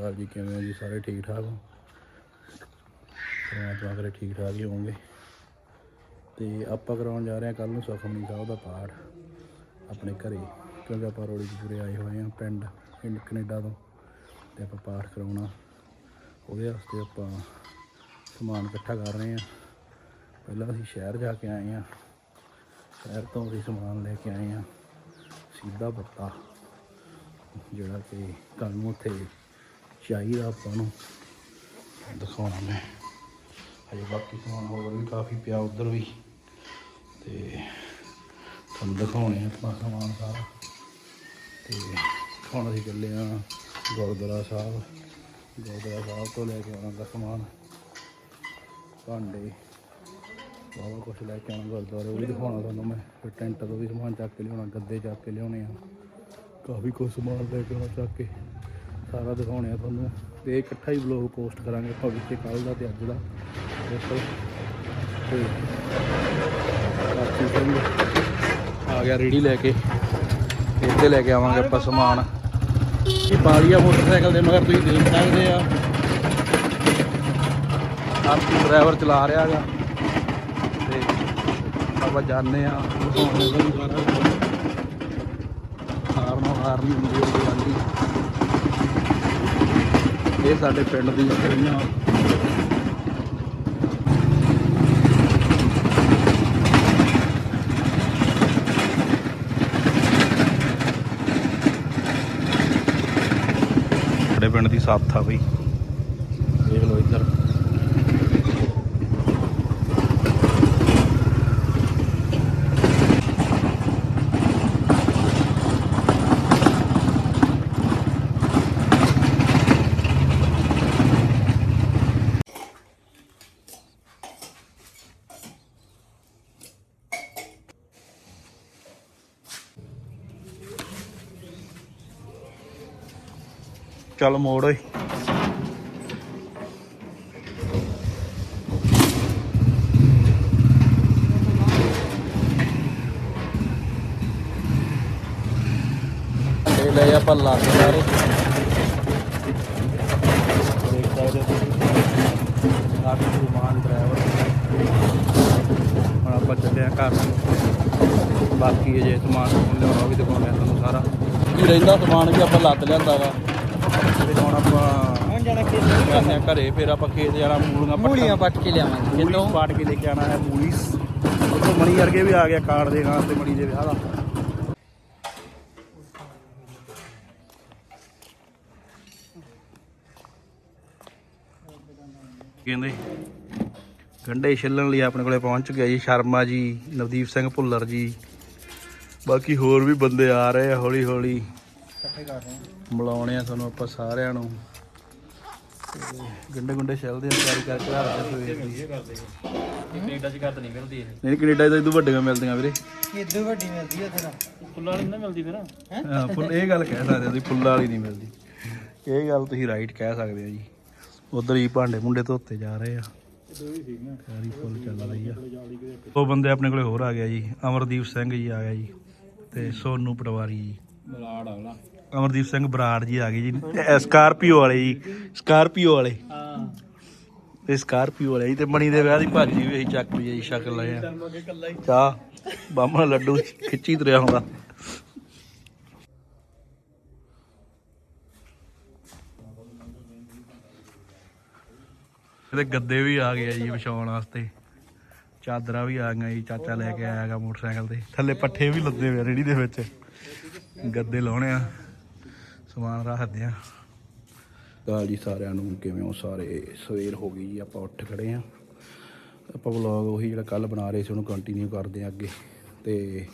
ਹਾਲ ਜੀ, ਕਿਵੇਂ ਹੋ ਜੀ ਸਾਰੇ? ਠੀਕ ਠਾਕ ਹੋ? ਪਰਮਾਤਮਾ ਕਰੇ ਠੀਕ ਠਾਕ ਹੀ ਹੋਵੋਗੇ। ਤੇ ਆਪਾਂ ਕਰਾਉਣ ਜਾ ਰਹੇ ਹਾਂ ਕੱਲ ਨੂੰ ਸੁਖਮਨੀ ਸਾਹਿਬ ਦਾ ਪਾਠ ਆਪਣੇ ਘਰੇ, ਕਿਉਂਕਿ ਆਪਾਂ ਰੋੜੀ ਪੂਰੇ ਆਏ ਹੋਏ ਹਾਂ ਪਿੰਡ ਪਿੰਡ ਕੈਨੇਡਾ ਤੋਂ, ਤੇ ਆਪਾਂ ਪਾਠ ਕਰਾਉਣਾ। ਉਹਦੇ ਵਾਸਤੇ ਆਪਾਂ ਸਮਾਨ ਇਕੱਠਾ ਕਰ ਰਹੇ ਹਾਂ। ਪਹਿਲਾਂ ਅਸੀਂ ਸ਼ਹਿਰ ਜਾ ਕੇ ਆਏ ਹਾਂ। ਸ਼ਹਿਰ ਤੋਂ ਅਸੀਂ ਸਮਾਨ ਲੈ ਕੇ ਆਏ ਹਾਂ। ਸਿੱਧਾ ਬੱਤਾ ਜਿਹੜਾ ਕਿ ਕੱਲ ਨੂੰ ਉੱਥੇ ਚਾਹੀਦਾ ਆਪਾਂ ਨੂੰ। ਦਿਖਾਉਣਾ ਮੈਂ। ਹਜੇ ਬਾਕੀ ਸਮਾਨ ਹੋਰ ਵੀ ਕਾਫੀ ਪਿਆ ਉਧਰ ਵੀ। ਤੇ ਤੁਹਾਨੂੰ ਦਿਖਾਉਣੇ ਆ ਆਪਾਂ ਸਮਾਨ ਸਾਰਾ। ਤੇ ਹੁਣ ਅਸੀਂ ਚੱਲੇ ਆ ਗੁਰਦੁਆਰਾ ਸਾਹਿਬ। ਗੁਰਦੁਆਰਾ ਸਾਹਿਬ ਤੋਂ ਲੈ ਕੇ ਆਉਣਾ ਦਾ ਸਮਾਨ। ਭਾਂਡੇ। ਬਹੁਤ ਕੁਛ ਲੈ ਕੇ ਆਉਣਾ ਗੁਰਦੁਆਰੇ। ਉਹ ਵੀ ਦਿਖਾਉਣਾ ਤੁਹਾਨੂੰ ਮੈਂ। ਫਿਰ ਟੈਂਟ ਤੋਂ ਵੀ ਸਮਾਨ ਚੱਕ ਕੇ ਲਿਆਉਣਾ, ਗੱਦੇ ਚੱਕ ਕੇ ਲਿਆਉਣੇ ਆ। ਕਾਫੀ ਕੁਝ ਸਮਾਨ ਲੈ ਕੇ ਆਉਣਾ ਚੱਕ ਕੇ। ਸਾਰਾ ਦਿਖਾਉਣੇ ਆ ਤੁਹਾਨੂੰ ਤੇ ਇਕੱਠਾ ਹੀ ਵਲੌਗ ਪੋਸਟ ਕਰਾਂਗੇ ਆਪਾਂ ਵਿੱਚ ਕੱਲ ਦਾ ਤੇ ਅੱਜ ਦਾ। ਦੇਖੋ। ਤੇ ਕਾਫੀ ਸਿੰਘ ਆ ਗਿਆ ਰੇੜੀ ਲੈ ਕੇ। ਇੱਥੇ ਲੈ ਕੇ ਆਵਾਂਗੇ ਆਪਾਂ ਸਮਾਨ। ਇਹ ਬਾਲੀਆ ਮੋਟਰਸਾਈਕਲ ਦੇ ਮਗਰ ਤੁਸੀਂ ਦੇਖ ਸਕਦੇ ਆ। ਆਪ ਡਰਾਈਵਰ ਚਲਾ ਰਿਹਾ ਹੈਗਾ। ਤੇ ਆਪਾਂ ਜਾਣੇ ਆ। ਦਿਖਾਉਣੇ ਹਾਰਨ ਹਾਰਨ ਹੁੰਦੀ ਹੋਈ ਜਾਂਦੀ ਇਹ ਸਾਡੇ ਪਿੰਡ ਦੀ ਜਿਹੜੀਆਂ ਸਾਡੇ ਪਿੰਡ ਦੀ ਸਾਥ ਆ ਬਈ। ਚੱਲ ਮੋੜ ਓਏ। ਇਹ ਲੈ ਆਪਾਂ ਲੱਗ ਸਾਰੇ ਦੇਖ ਸਕਦੇ ਡਰਾਈਵਰ ਹੁਣ ਆਪਾਂ ਚੱਲੇ ਆ ਘਰ। ਨੂੰ ਬਾਕੀ ਅਜੇ ਸਮਾਨ ਲਿਆਉਣਾ ਵੀ ਦਿਖਾਉਣਾ ਤੁਹਾਨੂੰ ਸਾਰਾ। ਕੀ ਰਹਿੰਦਾ ਸਮਾਨ ਵੀ ਆਪਾਂ ਲੱਦ ਲਿਆਂਦਾ ਵਾ। ਤੇ ਹੁਣ ਆਪਾਂ ਹੁਣ ਜਾਣਾ ਕਿ ਜਾਂਦੇ ਆ ਘਰੇ ਫਿਰ ਆਪਾਂ ਖੇਤ ਜਾਣਾ ਮੂਲੀਆਂ ਮੂਲੀਆਂ ਪੱਟ ਕੇ ਲਿਆਵਾਂਗੇ। ਮੂਲੀਸ ਕਿੰਨੋਂ ਪਾਟ ਕੇ ਲੈ ਕੇ ਆਣਾ ਹੈ ਮੂਲੀਸ। ਉੱਥੋਂ ਮਣੀ ਵਰਗੇ ਵੀ ਆ ਗਿਆ ਕਾਰਡ ਦੇ ਨਾਲ ਤੇ ਮਣੀ ਦੇ ਵਿਆਹ ਦਾ। ਕਹਿੰਦੇ ਗੰਡੇ ਛਿੱਲਣ ਲਈ ਆਪਣੇ ਕੋਲੇ ਪਹੁੰਚ ਗਿਆ ਜੀ ਸ਼ਰਮਾ ਜੀ ਨਵਦੀਪ ਸਿੰਘ ਭੁੱਲਰ ਜੀ। ਬਾਕੀ ਹੋਰ ਵੀ ਬੰਦੇ ਆ ਰਹੇ ਆ ਹੌਲੀ ਹੌਲੀ ਇਕੱਠੇ ਕਰ ਰਹੇ ਹਾਂ। ਮਿਲਾਉਣੇ ਆ ਤੁਹਾਨੂੰ ਆਪਾਂ ਸਾਰਿਆਂ ਨੂੰ। ਗੰਡੇ ਗੁੰਡੇ ਛਿਲਦੇ ਆ ਤਿਆਰੀ ਕਰਕੇ ਰੱਖਦੇ ਦੀ ਕੈਨੇਡਾ ਚ ਘੱਟ ਨਹੀਂ ਮਿਲਦੀ ਇਹ। ਨਹੀਂ ਕੈਨੇਡਾ ਤੋਂ ਇਦੋਂ ਵੱਡੀਆਂ ਮਿਲਦੀਆਂ ਵੀਰੇ। ਇਦੋਂ ਵੱਡੀ ਮਿਲਦੀ ਹੈ ਤੇਰਾ ਫੁੱਲਾਂ ਵਾਲੀ ਨਹੀਂ ਮਿਲਦੀ ਫਿਰ। ਹਾਂ, ਫੁੱਲ ਇਹ ਗੱਲ ਕਹਿ ਸਕਦੇ ਹੋ ਤੁਸੀਂ ਫੁੱਲਾਂ ਵਾਲੀ ਨਹੀਂ ਮਿਲਦੀ। ਇਹ ਗੱਲ ਤੁਸੀਂ ਰਾਈਟ ਕਹਿ ਸਕਦੇ ਹੋ ਜੀ। ਉਧਰ ਹੀ ਭਾਂਡੇ ਮੁੰਡੇ ਧੋਤੇ ਜਾ ਰਹੇ ਆ। ਤਿਆਰੀ ਫੁੱਲ ਚੱਲ ਰਹੀ ਆ। ਉਹ ਬੰਦੇ ਆਪਣੇ ਕੋਲੇ ਹੋਰ ਆ ਗਿਆ ਜੀ। ਅਮਰਦੀਪ ਸਿੰਘ ਜੀ ਆ ਗਿਆ ਜੀ। ਤੇ ਸੋਨੂ ਪਟਵਾਰੀ ਜੀ। ਬਲਾੜ ਵਾਲਾ ਅਮਰਦੀਪ ਸਿੰਘ ਬਰਾੜ ਜੀ ਆ ਗਏ ਜੀ ਸਕਾਰਪੀਓ ਵਾਲੇ ਜੀ ਸਕਾਰਪੀਓ ਵਾਲੇ। ਹਾਂ। ਤੇ ਸਕਾਰਪੀਓ ਵਾਲੇ ਜੀ ਤੇ ਮਣੀ ਦੇ ਵਿਆਹ ਦੀ ਭਾਜੀ ਵੀ ਅਸੀਂ ਚੱਕ ਲਈ ਜੀ ਸ਼ਕਲ ਲਏ ਆ। ਚਾਹ ਬਾਹਮਣ ਲੱਡੂ ਖਿੱਚੀ ਤੁਰਿਆ ਹੁੰਦਾ ਇਹਦੇ ਗੱਦੇ ਵੀ ਆ ਗਏ ਜੀ ਵਿਛਾਉਣ ਵਾਸਤੇ। ਚਾਦਰਾਂ ਵੀ ਆ ਗਈਆਂ ਜੀ ਚਾਚਾ ਲੈ ਕੇ ਆਇਆਗਾ ਮੋਟਰਸਾਈਕਲ ਤੇ। ਥੱਲੇ ਪੱਠੇ ਵੀ ਲੱਦੇ ਹੋਏ ਰੇੜੀ ਦੇ ਵਿੱਚ। ਗੱਦੇ ਲਾਉਣੇ ਆ। ਸਮਾਨ ਰੱਖਦੇ ਆ। ਕਾਲ ਜੀ ਸਾਰਿਆਂ ਨੂੰ ਕਿਵੇਂ ਹੋ ਸਾਰੇ? ਸਵੇਰ ਹੋ ਗਈ ਜੀ, ਆਪਾਂ ਉੱਠ ਖੜੇ ਆ। ਆਪਾਂ ਵਲੌਗ ਉਹੀ ਜਿਹੜਾ ਕੱਲ ਬਣਾ ਰਹੇ ਸੀ, ਉਹਨੂੰ ਕੰਟੀਨਿਊ ਕਰਦੇ ਆ ਅੱਗੇ। ਤੇ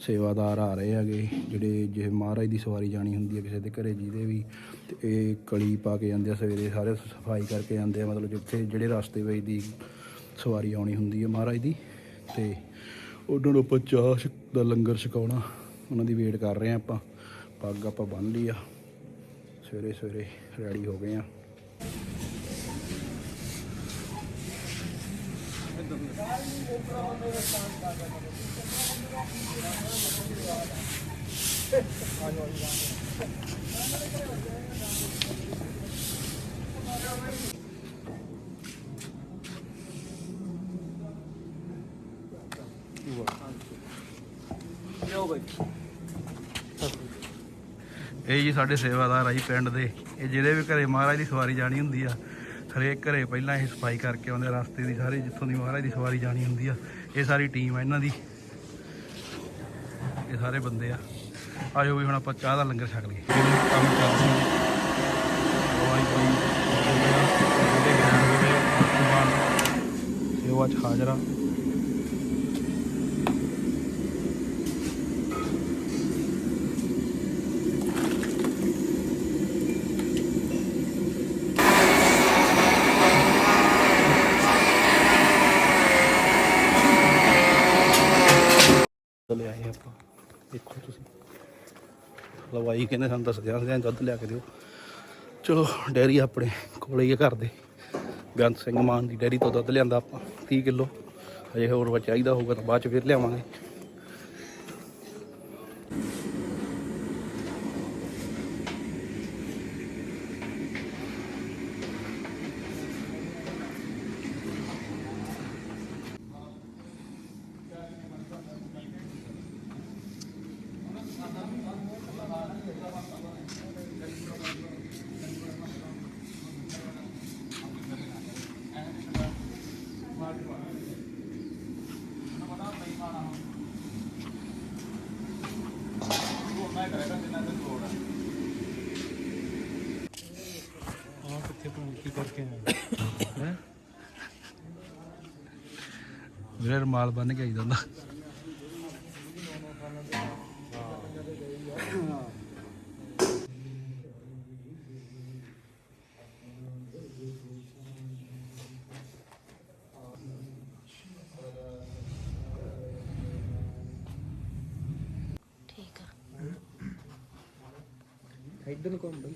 ਸੇਵਾਦਾਰ ਆ ਰਹੇ ਹੈਗੇ, ਜਿਹੜੇ ਜੇ ਮਹਾਰਾਜ ਦੀ ਸਵਾਰੀ ਜਾਣੀ ਹੁੰਦੀ ਹੈ ਕਿਸੇ ਦੇ ਘਰੇ, ਜਿਹਦੇ ਵੀ। ਤੇ ਇਹ ਕਲੀ ਪਾ ਕੇ ਜਾਂਦੇ ਆ ਸਵੇਰੇ, ਸਾਰੇ ਸਫ਼ਾਈ ਕਰਕੇ ਜਾਂਦੇ ਆ, ਮਤਲਬ ਜਿੱਥੇ ਜਿਹੜੇ ਰਸਤੇ ਵਿੱਚ ਦੀ ਸਵਾਰੀ ਆਉਣੀ ਹੁੰਦੀ ਹੈ ਮਹਾਰਾਜ ਦੀ। ਤੇ ਉਹਨਾਂ ਨੂੰ ਆਪਾਂ ਚਾਹ ਛਕ- ਦਾ ਲੰਗਰ ਛਕਾਉਣਾ, ਉਹਨਾਂ ਦੀ ਵੇਟ ਕਰ ਰਹੇ ਆ ਆਪਾਂ। ਪੱਗ ਆਪਾਂ ਬੰਨ ਲਈ ਆ। ਸਵੇਰੇ ਸਵੇਰੇ ਰੈਡੀ ਹੋ ਗਏ ਆ। ਬਾਈ ਇਹ ਜੀ ਸਾਡੇ ਸੇਵਾਦਾਰ ਆ ਜੀ ਪਿੰਡ ਦੇ। ਇਹ ਜਿਹੜੇ ਵੀ ਘਰੇ ਮਹਾਰਾਜ ਦੀ ਸਵਾਰੀ ਜਾਣੀ ਹੁੰਦੀ ਆ ਹਰੇਕ ਘਰੇ ਪਹਿਲਾਂ ਇਹ ਸਫ਼ਾਈ ਕਰਕੇ ਆਉਂਦੇ ਰਸਤੇ ਦੀ ਸਾਰੇ ਜਿੱਥੋਂ ਦੀ ਮਹਾਰਾਜ ਦੀ ਸਵਾਰੀ ਜਾਣੀ ਹੁੰਦੀ ਆ ਇਹ ਸਾਰੀ ਟੀਮ ਆ ਇਹਨਾਂ ਦੀ। ਇਹ ਸਾਰੇ ਬੰਦੇ ਆ। ਆਜੋ ਵੀ ਹੁਣ ਆਪਾਂ ਚਾਹ ਦਾ ਲੰਗਰ ਛਕ ਲਈਏ। ਕੰਮ ਗਿਆਨ ਹੋ ਗਏ ਸਮਾਨ ਸੇਵਾ ਚ ਹਾਜ਼ਰਾ ਦੁੱਧ ਲਿਆਏ ਆਪਾਂ। ਦੇਖੋ ਤੁਸੀਂ। ਲਵਾਈ ਕਹਿੰਦੇ ਸਾਨੂੰ ਦੱਸ ਦਿਆਂ ਸੀ ਦੁੱਧ ਲਿਆ ਕੇ ਦਿਓ। ਚਲੋ, ਡੈਰੀ ਆਪਣੇ ਕੋਲੇ ਹੀ ਆ ਘਰ ਦੇ। ਬੇਅੰਤ ਸਿੰਘ ਮਾਨ ਦੀ ਡੈਰੀ ਤੋਂ ਦੁੱਧ ਲਿਆਂਦਾ ਆਪਾਂ 30 ਕਿਲੋ। ਅਜੇ ਹੋਰ ਚਾਹੀਦਾ ਹੋਊਗਾ ਤਾਂ ਬਾਅਦ ਚ ਫਿਰ ਲਿਆਵਾਂਗੇ ਆ ਕਿੱਥੇ ਪਹੁੰਚ ਕਰਕੇ ਆਇਆ ਵੀਰੇ ਰਮਾਲ ਬੰਨ ਕੇ ਆਈਦਾ ਹੁੰਦਾ ਠੀਕ ਆ। ਇੱਧਰ ਨੂੰ ਘੁੰਮ ਬਈ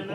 ਨਾਮ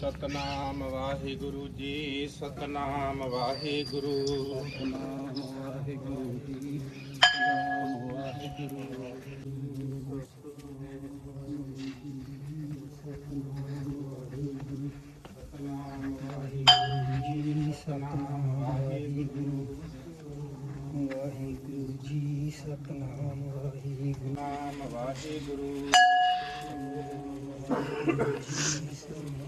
ਸਤਨਾਮ ਵਾਹਿਗੁਰੂ ਜੀ ਸਤਨਾਮ ਵਾਹਿਗੁਰੂ। ਨਾਮ ਵਾਹਿਗੁਰੂ ਜੀ ਨਾਮ ਵਾਹਿਗੁਰੂ ਸਤਨਾਮ ਵਾਹਿਗੁਰੂ ਜੀ ਸਤਨਾਮ ਵਾਹਿਗੁਰੂ। ਵਾਹਿਗੁਰੂ ਜੀ ਸਤਨਾਮ ਵਾਹਿਗੁਰੂ। ਨਾਮ ਵਾਹਿਗੁਰੂ ਸਤਨਾਮ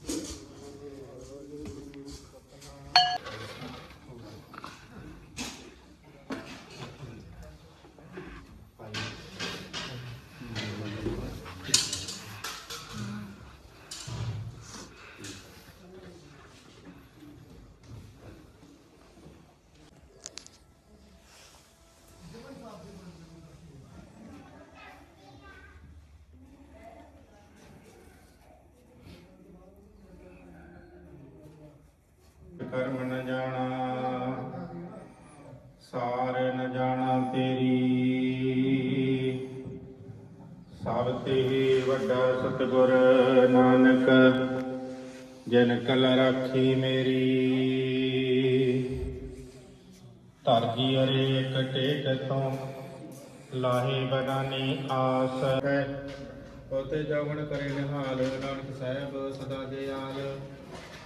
ਗੁਰ ਨਾਨਕ, ਜਿਨ ਕਲ ਰਾਖੀ ਮੇਰੀ। ਧਰਜੀ ਅਰੇ ਕਟੇ ਤੋਂ, ਲਾਹੇ ਬਗਾਨੀ ਆਸ ਹੈ। ਉਤੇ ਜਵਨ ਕਰੇ ਨਿਹਾਲ, ਨਾਨਕ ਸਾਹਿਬ ਸਦਾ ਦਿਆਲ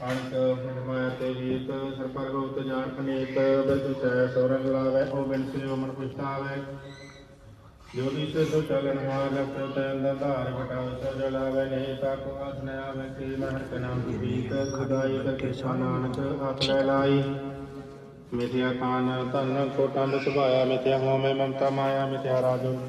ਅਣਕ ਹਿਰਮੈ ਤੇ ਰੀਤ ਸਰਪਰ ਗੁਪਤ ਜਾਣ ਅਨੇਕ ਬਿਦ ਸੈ ਸੋਰੰਗ ਲਾਵੈ ਉਹ ਬਿਨ ਸਿਓ ਮਨ ਪੁਛਤਾਵੈ। ਜੋ ਵੀ ਸੇ ਸੋ ਚਲਨ ਹਾਲ ਆਪੋ ਤੈਨ ਦਾ ਧਾਰ ਘਟਾਉ ਸੋ ਜਲਾਵੈ ਨਹੀਂ ਤਾ ਕੋ ਆਸਨ ਆਵੈ, ਕੀ ਮਹਰ ਕੇ ਨਾਮ ਦੀ ਬੀਤ, ਖੁਦਾਈ ਕਰ ਕਿਰਪਾ ਨਾਨਕ ਆਪ ਲੈ ਲਾਈ। ਮਿਥਿਆ ਕਾਨ ਧਨ ਕੋਟਾਂ ਦੇ ਸੁਭਾਇਆ, ਮਿਥਿਆ ਹੋ ਮੈਂ ਮਮਤਾ ਮਾਇਆ, ਮਿਥਿਆ ਰਾਜੋ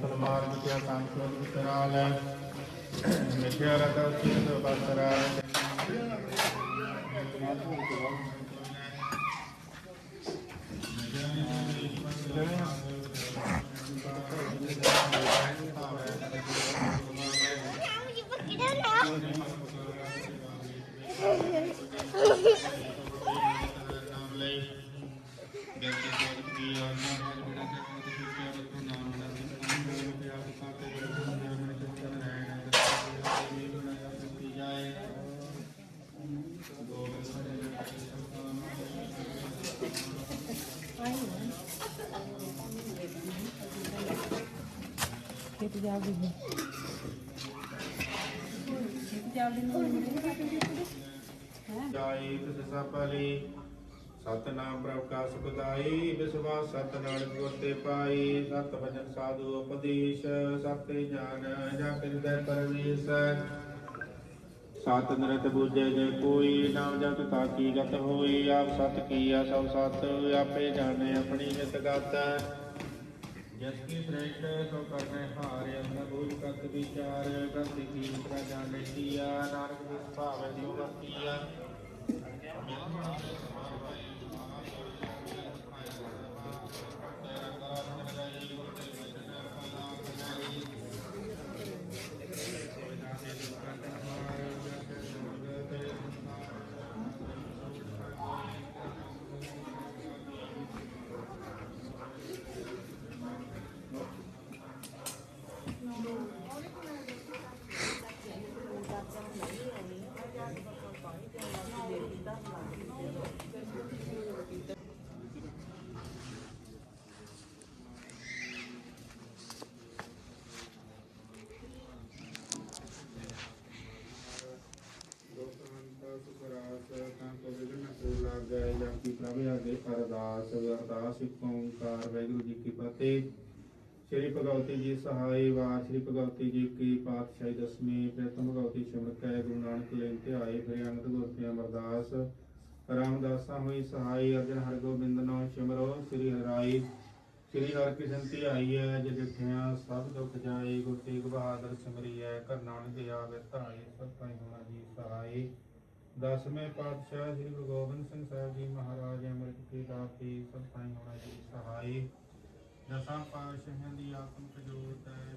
ਸਨਮਾਨ ਜਾਈ ਤਿਸ ਸਪਲੀ ਸਤਨਾਮ ਪ੍ਰਭ ਕਾ ਸੁਖਦਾਈ ਵਿਸਵਾਸ ਸਤ ਨਾਨਕ ਗੁਰ ਤੇ ਪਾਈ ਸਤ ਵਚਨ ਸਾਧੂ ਉਪਦੇਸ਼, ਸਤਿ ਜਾਨ ਜਾ ਹਿਰਦੈ ਪਰਵੇਸ਼ ਸਤ ਨਰਤ ਬੂਝੇ ਜੇ ਕੋਈ, ਨਾਮ ਜਪ ਤਾ ਗਤ ਹੋਈ ਆਪ ਸਤ ਕੀਆ ਸਭ ਸਤ, ਆਪੇ ਜਾਣੇ ਆਪਣੀ ਹਿਤ ਗਤ। ਜਸ ਕੀ ਸ੍ਰੇਸ਼ਟ ਸੋ ਕਰਨੇ ਹਾਰੇ ਅੰਨ ਬੂਝ ਕਤ ਵਿਚਾਰ ਗੰਤੀ ਕੀ ਉਤਰਾ ਜਾਣੇ ਕੀਆ ਨਾਨਕ ਜਿਸ ਭਾਵੇ ਜੋ ਵਰਤੀਆ ਅਰਦਾਸ ਅਰਦਾਸ ਇੱਕ ਓੰਕਾਰ ਵਾਹਿਗੁਰੂ ਜੀ ਕੀ ਫਤਿਹ। ਸ਼੍ਰੀ ਭਗਵਤੀ ਜੀ ਸਹਾਈ ਵਾਰ ਸ਼੍ਰੀ ਭਗਵਤੀ ਜੀ ਕੀ ਪਾਤਸ਼ਾਹੀ ਦਸਵੀਂ ਪ੍ਰਥਮ ਭਗਵਤੀ ਸਿਮਰਤ ਹੈ ਗੁਰੂ ਨਾਨਕ ਲੈਣ ਤੇ ਆਏ ਫਿਰ ਅੰਗਦ ਗੁਰਤਿਆਂ ਅਮਰਦਾਸ। ਰਾਮਦਾਸਾਂ ਹੋਈ ਸਹਾਈ, ਅਰਜਨ ਹਰਗੋਬਿੰਦ ਨਾਮ ਸਿਮਰੋ, ਸ੍ਰੀ ਹਰਾਈ ਸ੍ਰੀ ਹਰਿਕ੍ਰਿਸ਼ਨ ਤੇ ਆਈ ਹੈ ਜੇ ਸਭ ਦੁੱਖ ਜਾਏ, ਗੁਰੂ ਤੇਗ ਬਹਾਦਰ ਸਿਮਰੀ ਹੈ ਕਰ ਨਾਨਕ ਦੇ ਆਵੇ, ਧਾਏ, ਸਭ ਪਾਈ ਹੋਣਾ ਜੀ ਸਹਾਈ। ਦਸਵੇਂ ਪਾਤਸ਼ਾਹ ਸ੍ਰੀ ਗੁਰੂ ਗੋਬਿੰਦ ਸਿੰਘ ਸਾਹਿਬ ਜੀ ਮਹਾਰਾਜ ਅਮਰ ਕੀ ਦਾਤੀ ਸਭ ਹੋਣਾ ਜੀ ਸਹਾਈ। ਦਸਾਂ ਪਾਤਸ਼ਾਹਾਂ ਦੀ ਆਤਮਿਕ ਜੋਤ ਹੈ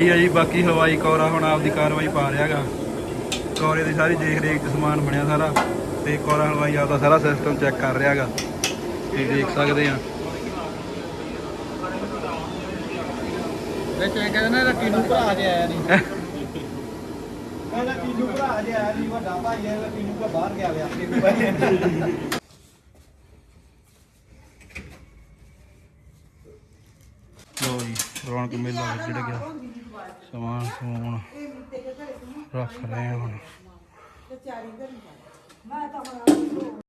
ਇਹ ਆ ਜੀ ਬਾਕੀ ਹਵਾਈ ਕੌਰਾ ਹੁਣ ਆਪਦੀ ਕਾਰਵਾਈ ਪਾ ਰਿਹਾਗਾ। ਕੌਰੇ ਦੀ ਸਾਰੀ ਦੇਖ ਰੇਖ ਚ ਸਮਾਨ ਬਣਿਆ ਸਾਰਾ ਤੇ ਕੌਰਾ ਹਲਵਾਈ ਆਪਦਾ ਸਾਰਾ ਸਿਸਟਮ ਚੈੱਕ ਕਰ ਰਿਹਾਗਾ। ਇਹ ਦੇਖ ਸਕਦੇ ਆ। ਵਿੱਚ ਇਹ ਕਹਿੰਦਾ ਨਾ ਟੀਨੂ ਭਰਾ ਜੇ ਆਇਆ ਨਹੀਂ। ਕਹਿੰਦਾ ਟੀਨੂ ਭਰਾ ਜੇ ਆਇਆ ਨਹੀਂ ਵੱਡਾ ਭਾਈ ਹੈ ਟੀਨੂ ਕੋ ਬਾਹਰ ਗਿਆ ਵਿਆ ਟੀਨੂ ਭਾਈ ਲੋ ਜੀ ਰੌਣਕ ਮੇਲਾ ਜਿਹੜਾ ਗਿਆ। ਸਮਾਨ ਸਮੂਨ ਰੱਖ ਰਹੇ ਆ ਹੁਣ ਇਹ ਸਮਾਨ ਸਮੂਨ